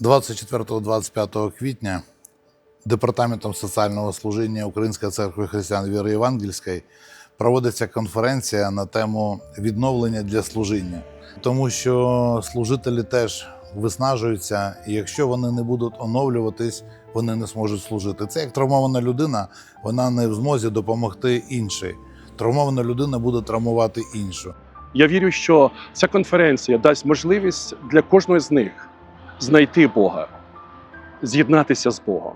24-25 квітня Департаментом соціального служіння Української церкви християн віри Євангельської проводиться конференція на тему відновлення для служіння, тому що служителі теж виснажуються, і якщо вони не будуть оновлюватись, вони не зможуть служити. Це як травмована людина, вона не в змозі допомогти іншій. Травмована людина буде травмувати іншу. Я вірю, що ця конференція дасть можливість для кожного з них знайти Бога, з'єднатися з Богом,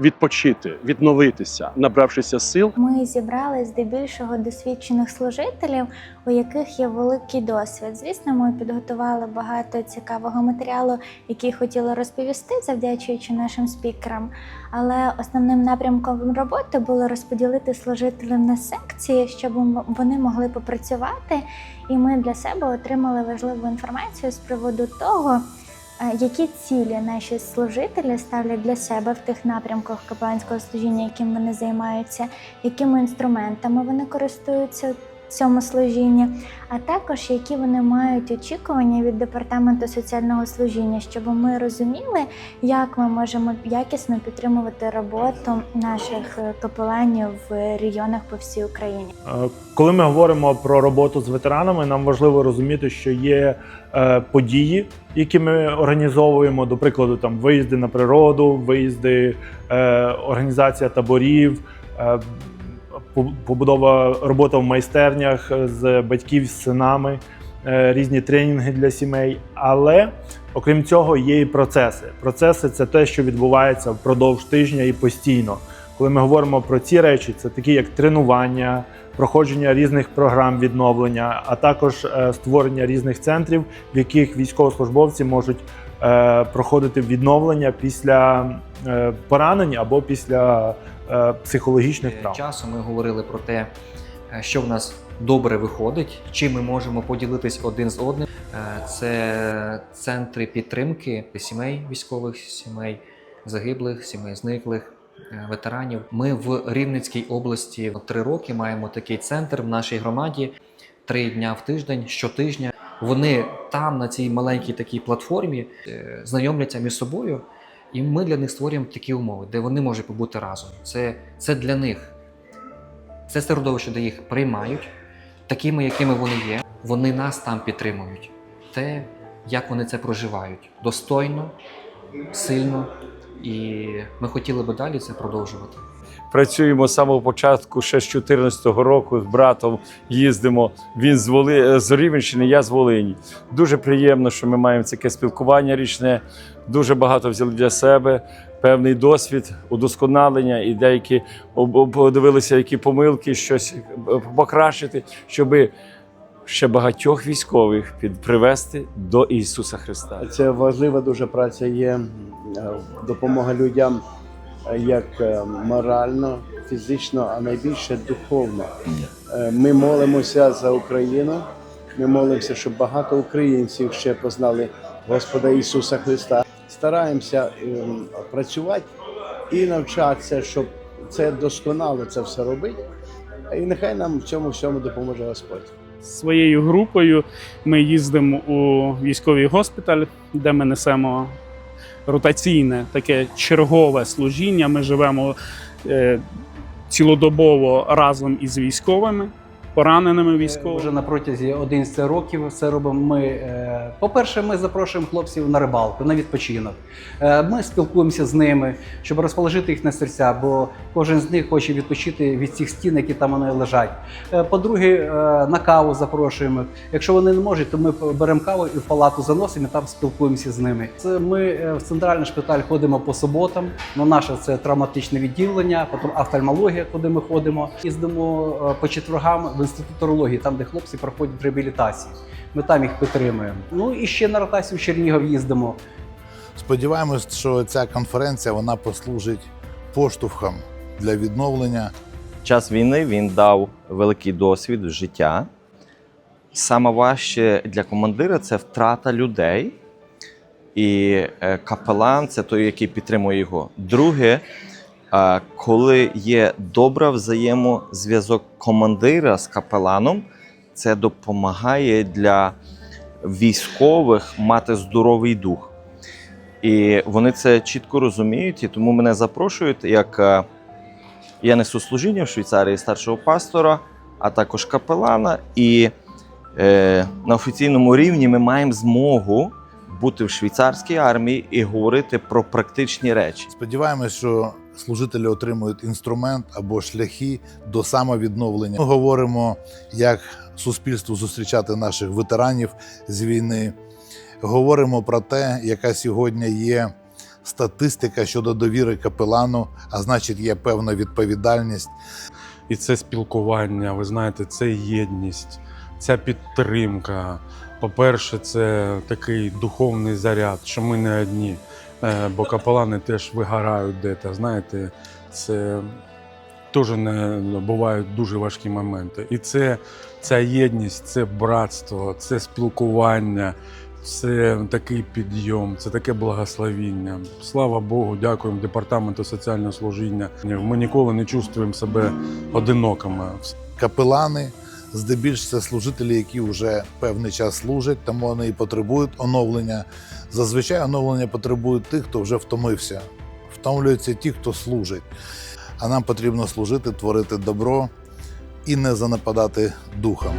відпочити, відновитися, набравшися сил. Ми зібрали здебільшого досвідчених служителів, у яких є великий досвід. Звісно, ми підготували багато цікавого матеріалу, який хотіли розповісти, завдячуючи нашим спікерам. Але основним напрямком роботи було розподілити служителів на секції, щоб вони могли попрацювати. І ми для себе отримали важливу інформацію з приводу того. Які цілі наші служителі ставлять для себе в тих напрямках капеланського служіння, яким вони займаються, якими інструментами вони користуються цьому служінні, а також які вони мають очікування від департаменту соціального служіння, щоб ми розуміли, як ми можемо якісно підтримувати роботу наших е, капеланів в регіонах по всій Україні. Е, Коли ми говоримо про роботу з ветеранами, нам важливо розуміти, що є е, події, які ми організовуємо, до прикладу, там виїзди на природу, виїзди, організація таборів, побудова робота в майстернях з батьків з синами, е, різні тренінги для сімей. Але окрім цього, є і процеси. Процеси це те, що відбувається впродовж тижня і постійно. Коли ми говоримо про ці речі, це такі як тренування, проходження різних програм відновлення, а також е, створення різних центрів, в яких військовослужбовці можуть е, проходити відновлення після е, поранень або після е, психологічних травм. часу ми говорили про те, е, що в нас добре виходить, чим ми можемо поділитись один з одним. Е, Це центри підтримки сімей військових, сімей загиблих, сімей зниклих. е, Ветеранів. Ми в Рівненській області три роки маємо такий центр в нашій громаді. Три дня в тиждень, щотижня. Вони там, на цій маленькій такій платформі, е, знайомляться між собою, і ми для них створюємо такі умови, де вони можуть побути разом. Це, це для них. Це середовище, де їх приймають, такими, якими вони є. Вони нас там підтримують. Те, як вони це проживають. Достойно, сильно. І ми хотіли би далі це продовжувати. Працюємо з самого початку, ще з 2014 року з братом їздимо. Він з Воли з Рівенщини, я з Волині. Дуже приємно, що ми маємо таке спілкування річне. Дуже багато взяли для себе. Певний досвід, удосконалення і деякі подивилися, які помилки, щось е, покращити, щоб ще багатьох військових під привести до Ісуса Христа. Це важлива дуже праця є е, допомога людям е, як е, морально, фізично, а найбільше духовно. Е, Ми молимося за Україну. Ми молимося, щоб багато українців ще познали Господа Ісуса Христа. Стараємося ем, працювати і навчатися, щоб це досконало це все робити. І нехай нам в цьому всьому допоможе Господь. своєю групою ми їздимо у військовий госпіталь, де ми несемо ротаційне таке чергове служіння. Ми живемо е, цілодобово разом із військовими, пораненими Вже на протязі 11 років це робимо. Ми, е, по-перше, ми запрошуємо хлопців на рибалку, на відпочинок. Е, Ми спілкуємося з ними, щоб розположити їх на серця, бо кожен з них хоче відпочити від цих стін, які там вони лежать. Е, По-друге, е, на каву запрошуємо. Якщо вони не можуть, то ми беремо каву і в палату заносимо, і там спілкуємося з ними. Це ми е, в центральний шпиталь ходимо по суботам. Ну, наше це травматичне відділення, потім офтальмологія, куди ми ходимо. Їздимо е, по четвергам в інститут урології, там, де хлопці проходять реабілітацію. Ми там їх підтримуємо. Ну і ще на ротацію в Чернігів їздимо. Сподіваємось, що ця конференція вона послужить поштовхом для відновлення час війни він дав великий досвід життя. Саме важче для командира це втрата людей. І е, капелан це той, який підтримує його. Друге, коли є добра взаємозв'язок командира з капеланом, це допомагає для військових мати здоровий дух. І вони це чітко розуміють, і тому мене запрошують, як е, я несу служіння в Швейцарії старшого пастора, а також капелана. І е, на офіційному рівні ми маємо змогу бути в швейцарській армії і говорити про практичні речі. Сподіваємось, що служителі отримують інструмент або шляхи до самовідновлення. Ми говоримо, як суспільству зустрічати наших ветеранів з війни. Говоримо про те, яка сьогодні є статистика щодо довіри капелану, а значить, є певна відповідальність. І це спілкування, ви знаєте, це єдність, ця підтримка. По-перше, це такий духовний заряд, що ми не одні. Е, Бо капелани теж вигорають десь, знаєте, це теж не бувають дуже важкі моменти. І це ця єдність, це братство, це спілкування, це такий підйом, це таке благословіння. Слава Богу, дякуємо департаменту соціального служіння. Ми ніколи не чувствуємо себе одинокими. Капелани здебільш це служителі, які вже певний час служать, тому вони і потребують оновлення. Зазвичай оновлення потребують тих, хто вже втомився. Втомлюються ті, хто служить. А нам потрібно служити, творити добро і не занападати духом.